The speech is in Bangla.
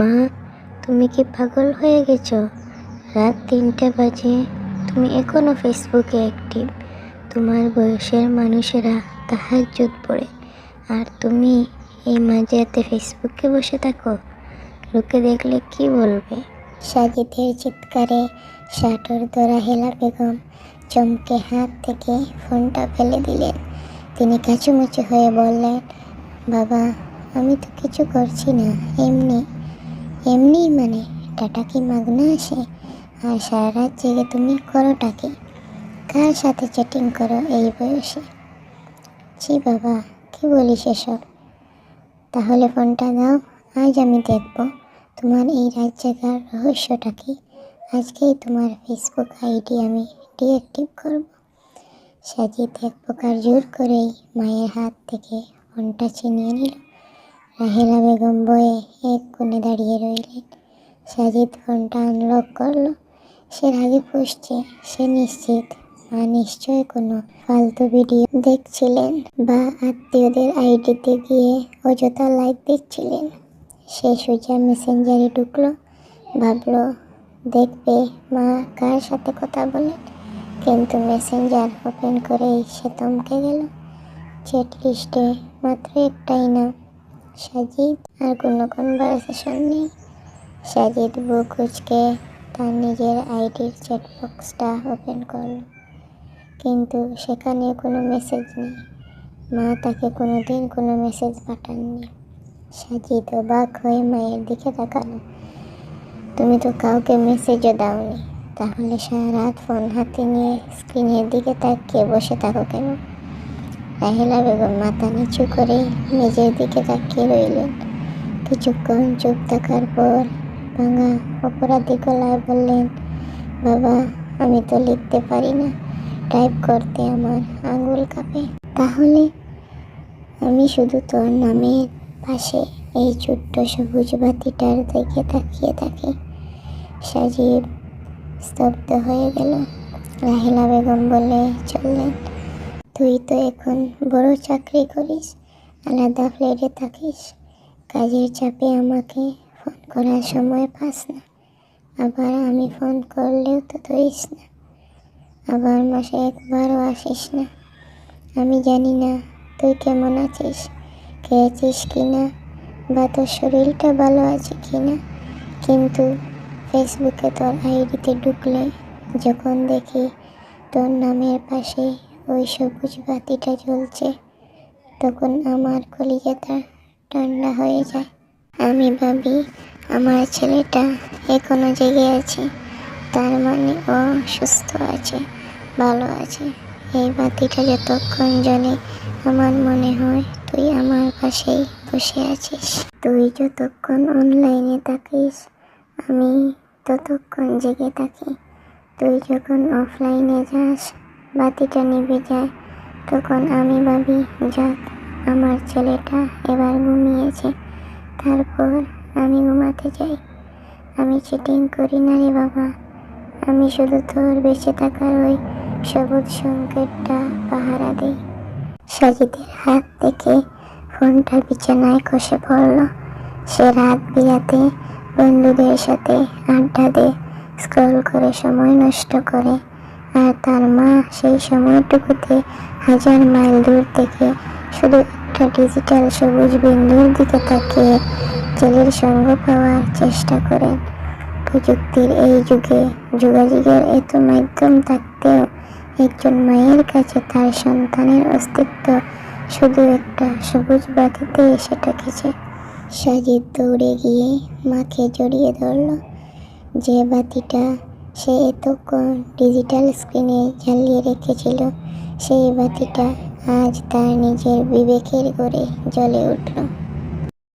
মা, তুমি কি পাগল হয়ে গেছো? রাত তিনটে বাজে, তুমি এখনও ফেসবুকে অ্যাক্টিভ তোমার বয়সের মানুষেরা তাহার জুত পড়ে। আর তুমি এই মাঝরাতে ফেসবুকে বসে থাকো। লোকে দেখলে কি বলবে? সাজিদের চিৎকারে শাটর ধরা হেলা বেগম চমকে হাত থেকে ফোনটা ফেলে দিলেন। তিনি কাচুমুচু হয়ে বললেন, বাবা, আমি তো কিছু করছি না, এমনি এমনি মানে টাটা কি মাগনা আসে? আর সারা রাত জেগে তুমি করোটা কি কার সাথে চ্যাটিং করো এই বয়সে? জি বাবা, কি বলিস এসব? তাহলে ফোনটা দাও, আজ আমি দেখব তোমার এই রাত জাগার রহস্যটা কি? আজকেই তোমার ফেসবুক আইডি আমি ডিঅ্যাক্টিভ করব। সাজিদ এক প্রকার জোর করেই মায়ের হাত থেকে ফোনটা ছিনিয়ে নিল। রাহেলা বেগম বয়ে এক কোণে দাঁড়িয়ে রইলেন। সাজিদ ফোনটা আনলক করল। সে রাগে পুষছে সে নিশ্চিত মা নিশ্চয় কোনো ফালতু ভিডিও দেখছিলেন বা আত্মীয়দের আইডিতে গিয়ে অযথা লাইক দিচ্ছিলেন। সে সোজা মেসেঞ্জারে ঢুকলো। ভাবলো, দেখবে মা কার সাথে কথা বলে? কিন্তু মেসেঞ্জার ওপেন করেই সে থমকে গেল। চ্যাট লিস্টে মাত্র একটাই নাম সাজিদ আর কোনো কনভারসেশন নেই। সাজিদ বুক উচকে তার নিজের আইডির চ্যাট বক্সটা ওপেন করল। কিন্তু সেখানে কোনো মেসেজ নেই। মা তাকে কোনো দিন কোনো মেসেজ পাঠাননি। সাজিদ অবাক হয়ে মায়ের দিকে তাকালো। তুমি তো কাউকে মেসেজও দাওনি। তাহলে সারা রাত ফোন হাতে নিয়ে স্ক্রিনের দিকে তাকিয়ে বসে থাকো কেন? রাহেলা বেগম মাথা নিচু করে মেঝের দিকে তাকিয়ে রইলেন। কিছুক্ষণ চুপ থাকার পর ভাঙা অপরাধী গলায় বললেন, বাবা, আমি তো লিখতে পারি না। টাইপ করতে আমার আঙুল কাঁপে। তাহলে আমি শুধু তোর নামের পাশে এই ছোট্ট সবুজ বাতিটার দিকে তাকিয়ে থাকি। সাজিব স্তব্ধ হয়ে গেল। রাহেলা বেগম বলে চললেন। তুই তো এখন বড় চাকরি করিস, আলাদা ফ্ল্যাটে থাকিস। কাজের চাপে আমাকে ফোন করার সময় পাস না। আবার আমি ফোন করলেও তো ধরিস না। আবার মাসে একবারও আসিস না। আমি জানি না তুই কেমন আছিস খেয়েছিস কি না, বা তোর শরীরটা ভালো আছে কি না। কিন্তু ফেসবুকে তোর আইডিতে ঢুকলে যখন দেখি তোর নামের পাশে ওই সবুজ বাতিটা জ্বলছে। তখন আমার কলিজাটা ঠান্ডা হয়ে যায়। আমি ভাবি, আমার ছেলেটা এখনও জেগে আছে। তার মানে ও সুস্থ আছে, ভালো আছে। এই বাতিটা যতক্ষণ জানে আমার মনে হয় তুই আমার পাশেই বসে আছিস। তুই যতক্ষণ অনলাইনে থাকিস, আমি ততক্ষণ জেগে থাকি। তুই যখন অফলাইনে যাস বাতিটা নিভে যায়। তখন আমি ভাবি যাক আমার ছেলেটা এবার ঘুমিয়েছে। তারপর আমি ঘুমাতে যাই। আমি চিটিং করি না রে বাবা। আমি শুধু তোর বেঁচে থাকার ওই সবুজ সংকেতটা পাহারা দিই। সাজিদের হাত থেকে ফোনটা বিছানায় খসে পড়ল। সে রাত বিরাতে বন্ধুদের সাথে আড্ডা দেয়, স্ক্রল করে, সময় নষ্ট করে। আর তার মা সেই সময়টুকুতে হাজার মাইল দূর থেকে শুধু একটা ডিজিটাল সবুজ বিন্দুর দিকে তাকিয়ে ছেলের সঙ্গ পাওয়ার চেষ্টা করেন। প্রযুক্তির এই যুগে, যোগাযোগের এত মাধ্যম থাকতেও একজন মায়ের কাছে তার সন্তানের অস্তিত্ব শুধু একটা সবুজ বাতিতে এসে ঠেকেছে। সাজিদ দৌড়ে গিয়ে মাকে জড়িয়ে ধরল। যে বাতিটা সে এতক্ষণ ডিজিটাল স্ক্রিনে জ্বালিয়ে রেখেছিল, সেই বাতিটা আজ তার নিজের বিবেকের করে জ্বলে উঠল।